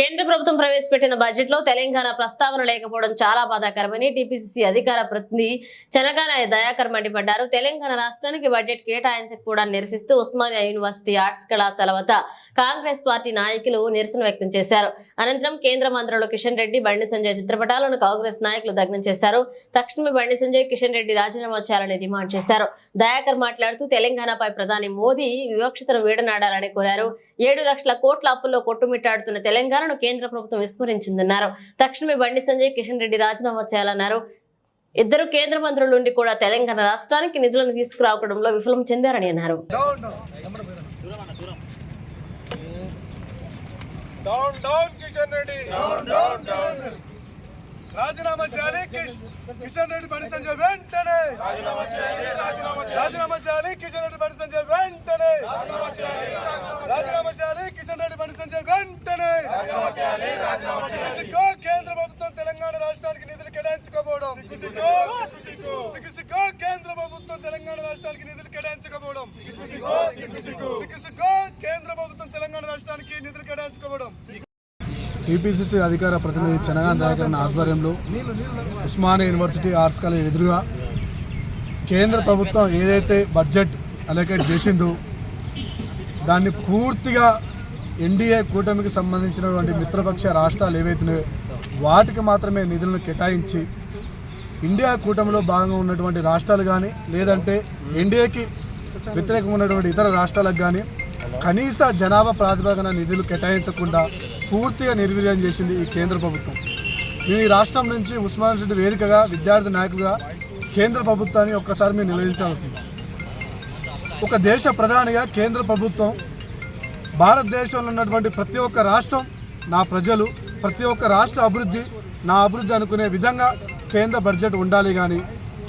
எந்த ప్రభుత్వం ప్రవేశపెట్టిన బడ్జెట్లో తెలంగాణ ప్రస్తావన లేకపోవడం చాలా బాధాకరమని టీపీసీసీ అధికార ప్రతినిధి చెనగానాయ దయాకర్ మండిపడ్డారు. తెలంగాణ రాష్ట్రానికి బడ్జెట్ కేటాయించకపోవడాన్ని నిరసిస్తూ ఉస్మానియా యూనివర్సిటీ ఆర్ట్స్ కళాశాల వద్ద కాంగ్రెస్ పార్టీ నాయకులు నిరసన వ్యక్తం చేశారు. అనంతరం కేంద్ర మంత్రులు కిషన్ రెడ్డి బండి సంజయ్ చిత్రపటాలను కాంగ్రెస్ నాయకులు దగ్నం చేశారు. తక్షణమే బండి సంజయ్ కిషన్ రెడ్డి రాజీనామా చేయాలని డిమాండ్ చేశారు. దయాకర్ మాట్లాడుతూ తెలంగాణపై ప్రధాని మోదీ వివక్షతను వీడనాడాలని కోరారు. ఏడు లక్షల కోట్ల అప్పుల్లో కొట్టుమిట్టాడుతున్న తెలంగాణను కేంద్ర ప్రభుత్వం విస్మరించిందన్నారు. తక్షణమే బండి సంజయ్ కిషన్ రెడ్డి రాజీనామా చేయాలన్నారు. ఇద్దరు కేంద్ర మంత్రుల నుండి కూడా తెలంగాణ రాష్ట్రానికి నిధులను తీసుకురావడంలో విఫలం చెందారని అన్నారు. Down down Kishan Reddy. Down down down రాజీనామా చేయాలి కిష్- కిషన్ రెడ్డి బండి సంజయ్ వెంటనే. రాజీనామా చేయాలి కిషన్ రెడ్డి బండి సంజయ్ వెంటనే. రాజీనామా కిషన్ రెడ్డి బండి సంజయ్ వెంటనే సిగ్గు కేంద్ర ప్రభుత్వం తెలంగాణ రాష్ట్రానికి నిధులు కేటాయించకపోవడం సిగ్గు సిగ్గు కేంద్ర ప్రభుత్వం తెలంగాణ రాష్ట్రానికి నిధులు కేటాయించకపోవడం సిగ్గు సిగ్గు కేంద్ర ప్రభుత్వం తెలంగాణ రాష్ట్రానికి నిధులు కేటాయించకపోవడం టీపీసీసీ అధికార ప్రతినిధి చెనగా దయాకరణ ఆధ్వర్యంలో ఉస్మానియా యూనివర్సిటీ ఆర్ట్స్ కాలేజ్ ఎదురుగా కేంద్ర ప్రభుత్వం ఏదైతే బడ్జెట్ అలొకేట్ చేసిందో దాన్ని పూర్తిగా ఎన్డీఏ కూటమికి సంబంధించినటువంటి మిత్రపక్ష రాష్ట్రాలు ఏవైతున్నాయో వాటికి మాత్రమే నిధులను కేటాయించి ఇండియా కూటమిలో భాగంగా ఉన్నటువంటి రాష్ట్రాలు కానీ లేదంటే ఎన్డీఏకి వ్యతిరేకంగా ఉన్నటువంటి ఇతర రాష్ట్రాలకు కానీ కనీస జనాభా ప్రాతిపదికన నిధులు కేటాయించకుండా పూర్తిగా నిర్వీర్యం చేసింది ఈ కేంద్ర ప్రభుత్వం. మేము ఈ రాష్ట్రం నుంచి ఉస్మాన్ రెడ్డి వేదికగా విద్యార్థి నాయకులుగా కేంద్ర ప్రభుత్వాన్ని ఒక్కసారి మేము నిలదించాలవుతుంది ఒక దేశ ప్రధానిగా కేంద్ర ప్రభుత్వం భారతదేశంలో ఉన్నటువంటి ప్రతి ఒక్క రాష్ట్రం నా ప్రజలు ప్రతి ఒక్క రాష్ట్ర అభివృద్ధి నా అభివృద్ధి అనుకునే విధంగా కేంద్ర బడ్జెట్ ఉండాలి కానీ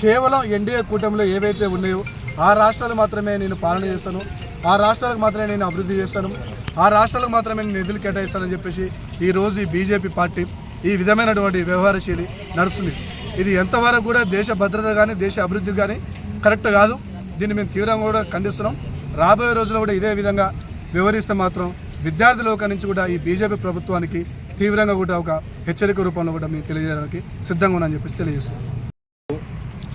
కేవలం ఎన్డీఏ కూటమిలో ఏవైతే ఉన్నాయో ఆ రాష్ట్రాలు మాత్రమే నేను పాలన చేస్తాను. ఆ రాష్ట్రాలకు మాత్రమే నేను అభివృద్ధి చేస్తాను. ఆ రాష్ట్రాలకు మాత్రమే నేను నిధులు కేటాయిస్తానని చెప్పేసి ఈరోజు ఈ బీజేపీ పార్టీ ఈ విధమైనటువంటి వ్యవహారశైలి నడుస్తుంది. ఇది ఎంతవరకు కూడా దేశ భద్రత కానీ దేశ అభివృద్ధి కానీ కరెక్ట్ కాదు. దీన్ని మేము తీవ్రంగా కూడా ఖండిస్తున్నాం. రాబోయే రోజుల్లో కూడా ఇదే విధంగా వివరిస్తే మాత్రం విద్యార్థి లోకం నుంచి కూడా ఈ బీజేపీ ప్రభుత్వానికి తీవ్రంగా కూడా ఒక హెచ్చరిక రూపంలో కూడా మేము తెలియజేయడానికి సిద్ధంగా ఉన్నామని చెప్పేసి తెలియజేస్తున్నాం.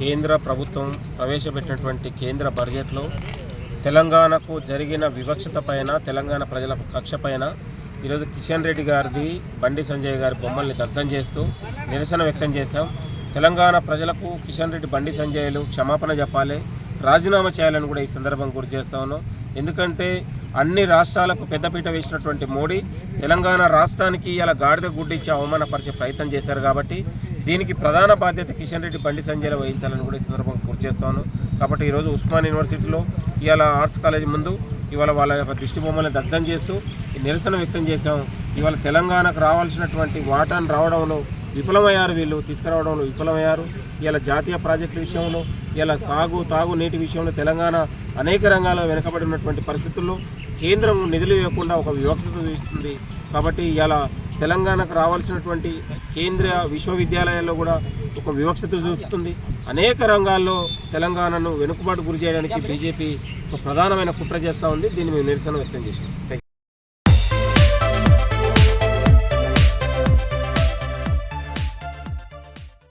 కేంద్ర ప్రభుత్వం ప్రవేశపెట్టినటువంటి కేంద్ర బడ్జెట్లో తెలంగాణకు జరిగిన వివక్షత పైన తెలంగాణ ప్రజల కక్ష పైన ఈరోజు కిషన్ రెడ్డి గారిది బండి సంజయ్ గారి బొమ్మల్ని దగ్ధం చేస్తూ నిరసన వ్యక్తం చేశాం. తెలంగాణ ప్రజలకు కిషన్ రెడ్డి బండి సంజయ్లు క్షమాపణ చెప్పాలి రాజీనామా చేయాలని కూడా ఈ సందర్భం గురి చేస్తా ఉన్నాం. ఎందుకంటే అన్ని రాష్ట్రాలకు పెద్దపీట వేసినటువంటి మోడీ తెలంగాణ రాష్ట్రానికి ఇలా గాడిద గుడ్డిచ్చి అవమానపరిచే ప్రయత్నం చేశారు కాబట్టి దీనికి ప్రధాన బాధ్యత కిషన్ రెడ్డి బండి సంజయ్లో వహించాలని కూడా ఈ సందర్భంగా గుర్తు చేస్తాను. కాబట్టి ఈరోజు ఉస్మాన్ యూనివర్సిటీలో ఇవాళ ఆర్ట్స్ కాలేజ్ ముందు ఇవాళ వాళ్ళ యొక్క దిష్టి బొమ్మల్ని దగ్ధం చేస్తూ నిరసన వ్యక్తం చేశాం. ఇవాళ తెలంగాణకు రావాల్సినటువంటి వాటాను రావడంలో విఫలమయ్యారు వీళ్ళు తీసుకురావడంలో విఫలమయ్యారు. ఇలా జాతీయ ప్రాజెక్టుల విషయంలో ఇలా సాగు తాగు నీటి విషయంలో తెలంగాణ అనేక రంగాల్లో వెనుకబడి ఉన్నటువంటి పరిస్థితుల్లో కేంద్రం నిధులు ఇవ్వకుండా ఒక వివక్షత చూపిస్తుంది. కాబట్టి ఇలా తెలంగాణకు రావాల్సినటువంటి కేంద్ర విశ్వవిద్యాలయాల్లో కూడా ఒక వివక్షత చూపుతుంది. అనేక రంగాల్లో తెలంగాణను వెనుకబాటు గురి చేయడానికి బీజేపీ ఒక ప్రధానమైన కుట్ర చేస్తూ ఉంది. దీన్ని మేము నిరసన వ్యక్తం చేసాం థ్యాంక్ యూ.